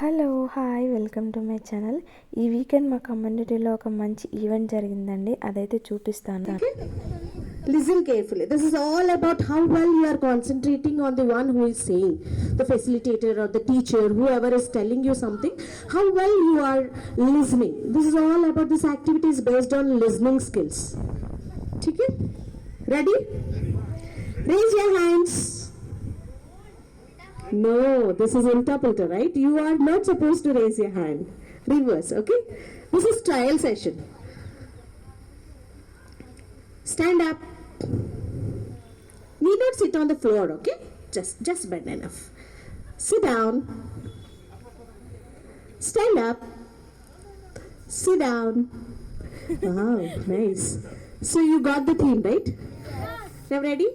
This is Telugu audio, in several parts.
Hello hi welcome to my channel ఈ వీకెండ్ మా కమ్యూనిటీలో ఒక మంచి ఈవెంట్ జరిగిందండి అదైతే చూపిస్తాను Listen carefully. This is all about how well you are concentrating on the one who is saying, the facilitator or the teacher, whoever is telling you something, how well you are listening. This is all about this activity is based on listening skills. Okay? Ready? Raise No, this is interpreter, right? You are not supposed to raise your hand. Reverse, okay? This is trial session. Stand up. Need not sit on the floor, okay? Just just bend enough. Sit down. Stand up. Sit down. Wow, nice. So you got the theme, right? Now ready?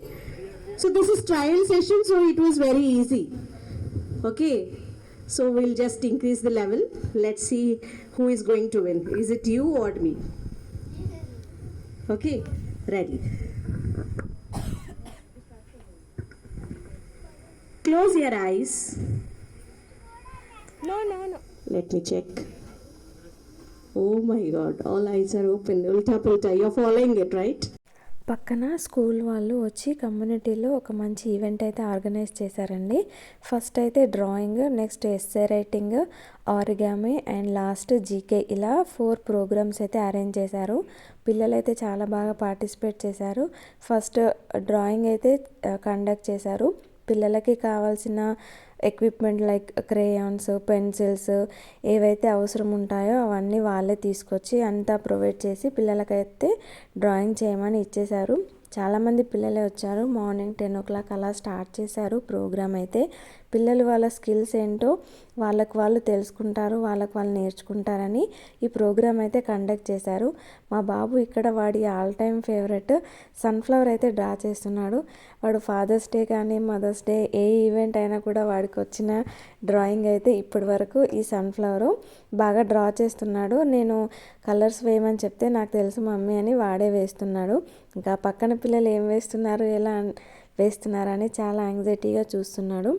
So this is trial session, so it was very easy. Okay, so we'll just increase the level. Let's see who is going to win. Is it you or me? Okay, ready. Close your eyes. No, no, no. Let me check. Oh my god, all eyes are open. Ulta pulta, you're following it, right? పక్కన స్కూల్ వాళ్ళు వచ్చి కమ్యూనిటీలో ఒక మంచి ఈవెంట్ అయితే ఆర్గనైజ్ చేశారండి. ఫస్ట్ అయితే drawing next essay writing origami and last GK ఇలా ఫోర్ ప్రోగ్రామ్స్ అయితే అరేంజ్ చేశారు. పిల్లలు అయితే చాలా బాగా పార్టిసిపేట్ చేశారు. ఫస్ట్ డ్రాయింగ్ అయితే కండక్ట్ చేశారు. పిల్లలకి కావాల్సిన ఎక్విప్మెంట్ లైక్ క్రేయాన్స్ పెన్సిల్స్ ఏవైతే అవసరం ఉంటాయో అవన్నీ వాళ్ళే తీసుకొచ్చి అంతా ప్రొవైడ్ చేసి పిల్లలకైతే డ్రాయింగ్ చేయమని ఇచ్చేశారు. చాలామంది పిల్లలే వచ్చారు. మార్నింగ్ టెన్ ఓ క్లాక్ అలా స్టార్ట్ చేశారు ప్రోగ్రామ్ అయితే. పిల్లలు వాళ్ళ స్కిల్స్ ఏంటో వాళ్ళకు వాళ్ళు తెలుసుకుంటారు వాళ్ళకు వాళ్ళు నేర్చుకుంటారని ఈ ప్రోగ్రామ్ అయితే కండక్ట్ చేశారు. మా బాబు ఇక్కడ వాడి ఆల్ టైమ్ ఫేవరెట్ సన్ఫ్లవర్ అయితే డ్రా చేస్తున్నాడు. వాడు ఫాదర్స్ డే కానీ మదర్స్ డే ఏ ఈవెంట్ అయినా కూడా వాడికి వచ్చిన డ్రాయింగ్ అయితే ఇప్పటి వరకు ఈ సన్ఫ్లవర్ బాగా డ్రా చేస్తున్నాడు. నేను కలర్స్ వేయమని చెప్తే నాకు తెలుసు మమ్మీ అని వాడే వేస్తున్నాడు. ఇంకా పక్కన పిల్లలు ఏం వేస్తున్నారు ఎలా వేస్తున్నారని చాలా యాంగ్జైటీగా చూస్తున్నాడు.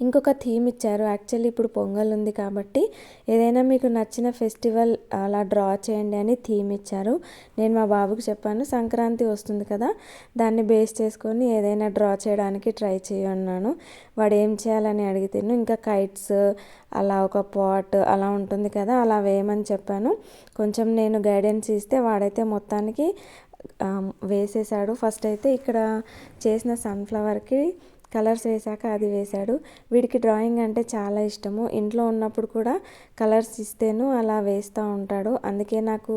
ఇంకొక థీమ్ ఇచ్చారు. యాక్చువల్లీ ఇప్పుడు పొంగల్ ఉంది కాబట్టి ఏదైనా మీకు నచ్చిన ఫెస్టివల్ అలా డ్రా చేయండి అని థీమ్ ఇచ్చారు. నేను మా బాబుకు చెప్పాను సంక్రాంతి వస్తుంది కదా దాన్ని బేస్ చేసుకొని ఏదైనా డ్రా చేయడానికి ట్రై చేయన్నాను వాడు ఏం చేయాలని అడిగితేను ఇంకా కైట్స్ అలా ఒక పాట్ అలా ఉంటుంది కదా అలా వేయమని చెప్పాను. కొంచెం నేను గైడెన్స్ ఇస్తే వాడైతే మొత్తానికి వేసేసాడు ఫస్ట్ అయితే ఇక్కడ చేసిన సన్ఫ్లవర్కి కలర్స్ వేసాక అది వేశాడు. వీడికి డ్రాయింగ్ అంటే చాలా ఇష్టము. ఇంట్లో ఉన్నప్పుడు కూడా కలర్స్ ఇస్తేను అలా వేస్తూ ఉంటాడు. అందుకే నాకు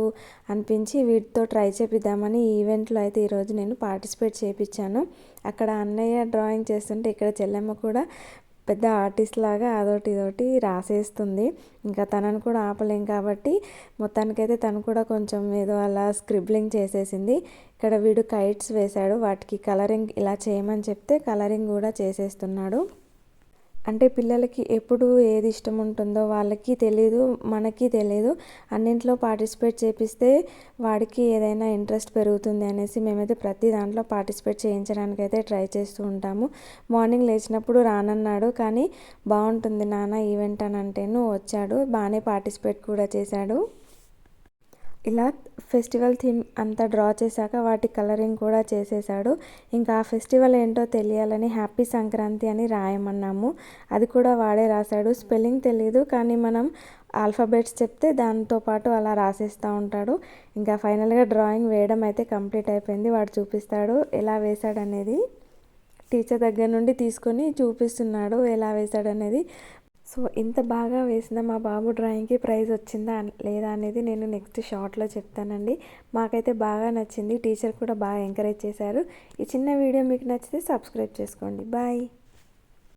అనిపించి వీటితో ట్రై చేపిద్దామని ఈ ఈవెంట్లో అయితే ఈరోజు నేను పార్టిసిపేట్ చేయించాను అక్కడ అన్నయ్య డ్రాయింగ్ చేస్తుంటే ఇక్కడ చెల్లెమ్మ కూడా పెద్ద ఆర్టిస్ట్ లాగా అదొకటి ఇదొకటి రాసేస్తుంది. ఇంకా తనను కూడా ఆపలేం కాబట్టి మొత్తానికైతే తను కూడా కొంచెం ఏదో అలా స్క్రిబ్లింగ్ చేసేసింది. ఇక్కడ వీడు కైట్స్ వేశాడు. వాటికి కలరింగ్ ఇలా చేయమని చెప్తే కలరింగ్ కూడా చేసేస్తున్నాడు. అంటే పిల్లలకి ఎప్పుడు ఏది ఇష్టం ఉంటుందో వాళ్ళకి తెలీదు మనకి తెలియదు అన్నింట్లో పార్టిసిపేట్ చేపిస్తే వాడికి ఏదైనా ఇంట్రెస్ట్ పెరుగుతుంది అనేసి మేమైతే ప్రతి దాంట్లో పార్టిసిపేట్ చేయించడానికి అయితే ట్రై చేస్తూ ఉంటాము. మార్నింగ్ లేచినప్పుడు రానన్నాడు కానీ బాగుంటుంది నాన్న ఈవెంట్ అని అంటేను వచ్చాడు బాగానే పార్టిసిపేట్ కూడా చేశాడు. ఇలా ఫెస్టివల్ థీమ్ అంతా డ్రా చేశాక వాటి కలరింగ్ కూడా చేసేసాడు ఇంకా ఆ ఫెస్టివల్ ఏంటో తెలియాలని హ్యాపీ సంక్రాంతి అని రాయమన్నాము. అది కూడా వాడే రాశాడు. స్పెల్లింగ్ తెలియదు కానీ మనం ఆల్ఫాబెట్స్ చెప్తే దాంతో పాటు అలా రాసేస్తూ ఉంటాడు. ఇంకా ఫైనల్గా డ్రాయింగ్ వేయడం అయితే కంప్లీట్ అయిపోయింది. వాడు చూపిస్తాడు ఎలా వేశాడనేది. టీచర్ దగ్గర నుండి తీసుకొని చూపిస్తున్నాడు ఎలా వేశాడనేది. సో ఇంత బాగా వేసిన మా బాబు డ్రాయింగ్కి ప్రైజ్ వచ్చిందా లేదా అనేది నేను నెక్స్ట్ షార్ట్లో చెప్తానండి. మాకైతే బాగా నచ్చింది. టీచర్ కూడా బాగా ఎంకరేజ్ చేశారు. ఈ చిన్న వీడియో మీకు నచ్చితే సబ్స్క్రైబ్ చేసుకోండి. బాయ్.